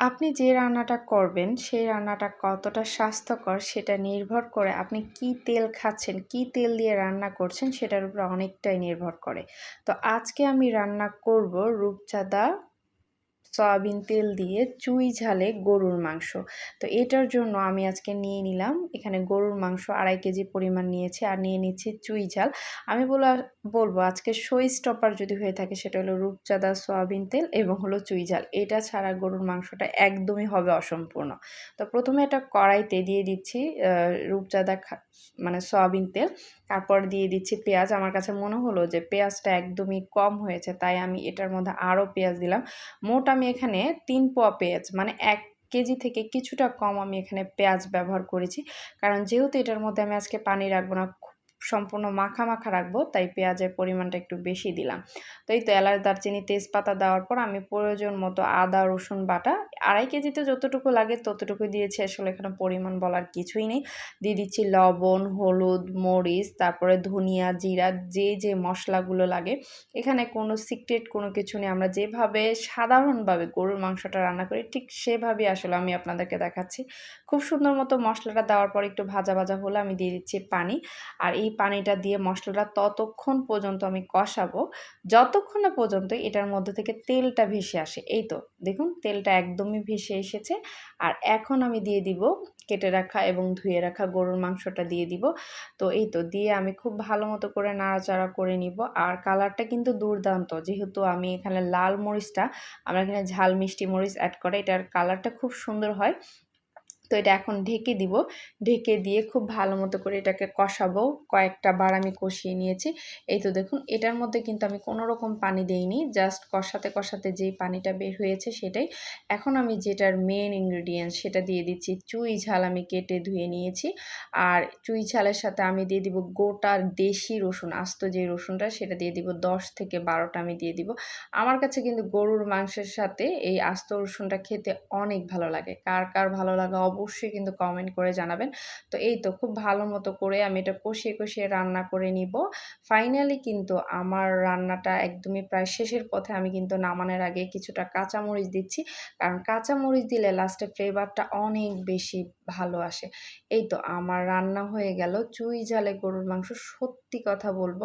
আপনি যে রান্নাটা করবেন সেই রান্নাটা কতটা স্বাস্থ্যকর সেটা নির্ভর করে আপনি কি তেল খাচ্ছেন, কি তেল দিয়ে রান্না করছেন সেটার উপর অনেকটাই নির্ভর করে। তো আজকে আমি রান্না করব রূপচাঁদা সয়াবিন তেল দিয়ে চুই ঝালে গরুর মাংস। তো এটার জন্য আমি আজকে নিয়ে নিলাম। এখানে গরুর মাংস আড়াই কেজি পরিমাণ নিয়েছি আর নিয়ে নিচ্ছি চুই ঝাল। আমি বলা, বলব আজকে সই স্টপার যদি হয়ে থাকে সেটা হলো রূপচাঁদা সয়াবিন তেল এবং হলো চুই ঝাল। এটা ছাড়া গরুর মাংসটা একদমই হবে অসম্পূর্ণ। তো প্রথমে একটা কড়াইতে দিয়ে দিচ্ছি রূপচাঁদা মানে সয়াবিন তেল। তারপর দিয়ে দিচ্ছি পেঁয়াজ। আমার কাছে মনে হলো যে পেঁয়াজটা একদমই কম হয়েছে, তাই আমি এটার মধ্যে আরও পেঁয়াজ দিলাম। মোট আমি এখানে তিন পোয়া পেঁয়াজ মানে এক কেজি থেকে কিছুটা কম আমি এখানে পেঁয়াজ ব্যবহার করেছি। কারণ যেহেতু এটার মধ্যে আমি আজকে পানি রাখব না সম্পূর্ণ মাখা মাখা রাখব, তাই পেঁয়াজের পরিমাণটা একটু বেশি দিলাম। তো এই তো এলাচ, দারচিনি, তেজপাতা দেওয়ার পর আমি প্রয়োজন মতো আদা, রসুন বাটা, আড়াই কেজিতে যতটুকু লাগে ততটুকু দিয়েছি, আসলে এখানে পরিমাণ বলার কিছুই নেই। দিয়ে দিচ্ছি লবণ, হলুদ, মরিচ, তারপরে ধনিয়া, জিরা, যে যে মশলাগুলো লাগে। এখানে কোনো সিক্রেট কোনো কিছু নেই, আমরা যেভাবে সাধারণভাবে গরুর মাংসটা রান্না করি, ঠিক সেভাবেই আসলে আমি আপনাদেরকে দেখাচ্ছি। খুব সুন্দর মতো মশলাটা দেওয়ার পর একটু ভাজা ভাজা হলে আমি দিয়ে দিচ্ছি পানি। আর এই পানিটা দিয়ে মশলাটা ততক্ষণ পর্যন্ত আমি কষাবো। যতক্ষণ না পর্যন্ত এটার মধ্যে থেকে তেলটা ভেসে আসে। এই তো, দেখুন তেলটা একদমই ভেসে এসেছে। আর এখন আমি দিয়ে দিব কেটে রাখা এবং ধুয়ে রাখা গরুর মাংসটা দিয়ে দিব। তো এই তো, দিয়ে আমি খুব ভালো মতো করে নাড়াচাড়া করে নিব। আর কালারটা কিন্তু দুর্দান্ত, যেহেতু আমি এখানে লাল মরিচটা, আমরা এখানে ঝাল মিষ্টি মরিচ অ্যাড করে, এটার কালারটা খুব সুন্দর হয়। তো এটা এখন ঢেকে দিব। ঢেকে দিয়ে খুব ভালো মতো করে এটাকে কষাবো। কয়েকটা বার আমি কষিয়ে নিয়েছি। এই তো দেখুন, এটার মধ্যে কিন্তু আমি কোনো রকম পানি দেইনি। জাস্ট কষাতে কষাতে যেই পানিটা বের হয়েছে সেটাই। এখন আমি যেটার মেন ইনগ্রিডিয়েন্টস সেটা দিয়ে দিচ্ছি। চুই ঝাল আমি কেটে ধুয়ে নিয়েছি। আর চুই ঝালের সাথে আমি দিয়ে দিব গোটা দেশি রসুন, আস্ত যে রসুনটা সেটা দিয়ে দিব। দশ থেকে বারোটা আমি দিয়ে দিব। আমার কাছে কিন্তু গরুর মাংসের সাথে এই আস্ত রসুনটা খেতে অনেক ভালো লাগে। কার কার ভালো লাগে অবশ্যই কিন্তু কমেন্ট করে জানাবেন। তো এই তো খুব ভালো মতো করে আমি এটা কষিয়ে কষিয়ে রান্না করে নিব। ফাইনালি কিন্তু আমার রান্নাটা একদমই প্রায় শেষের পথে আমি কিন্তু নামানোর আগে কিছুটা কাঁচামরিচ দিচ্ছি। কারণ কাঁচামরিচ দিলে লাস্টে ফ্লেভারটা অনেক বেশি ভালো আসে। এই তো আমার রান্না হয়ে গেল। চুই ঝালে গরুর মাংস সত্যি কথা বলব।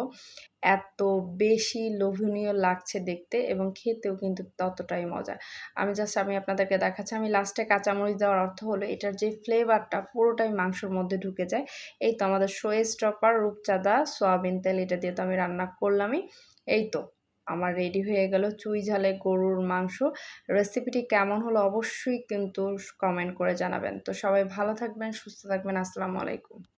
এত বেশি লোভনীয় লাগছে দেখতে এবং খেতেও কিন্তু ততটাই মজা। আমি জাস্ট আমি আপনাদেরকে দেখাচ্ছি, আমি লাস্টে কাঁচামরিচ দেওয়ার অর্থ হলো এটার যে ফ্লেভারটা পুরোটাই মাংসর মধ্যে ঢুকে যায়। এই তো আমাদের শোয়ে স্টপার রূপচাঁদা, সোয়াবিন তেল এটা দিয়ে তো আমি রান্না করলামই। এই তো আমার রেডি হয়ে গেল চুই ঝালে গরুর মাংস। রেসিপিটি কেমন হলো অবশ্যই কিন্তু কমেন্ট করে জানাবেন। তো সবাই ভালো থাকবেন, সুস্থ থাকবেন, আসসালামু আলাইকুম।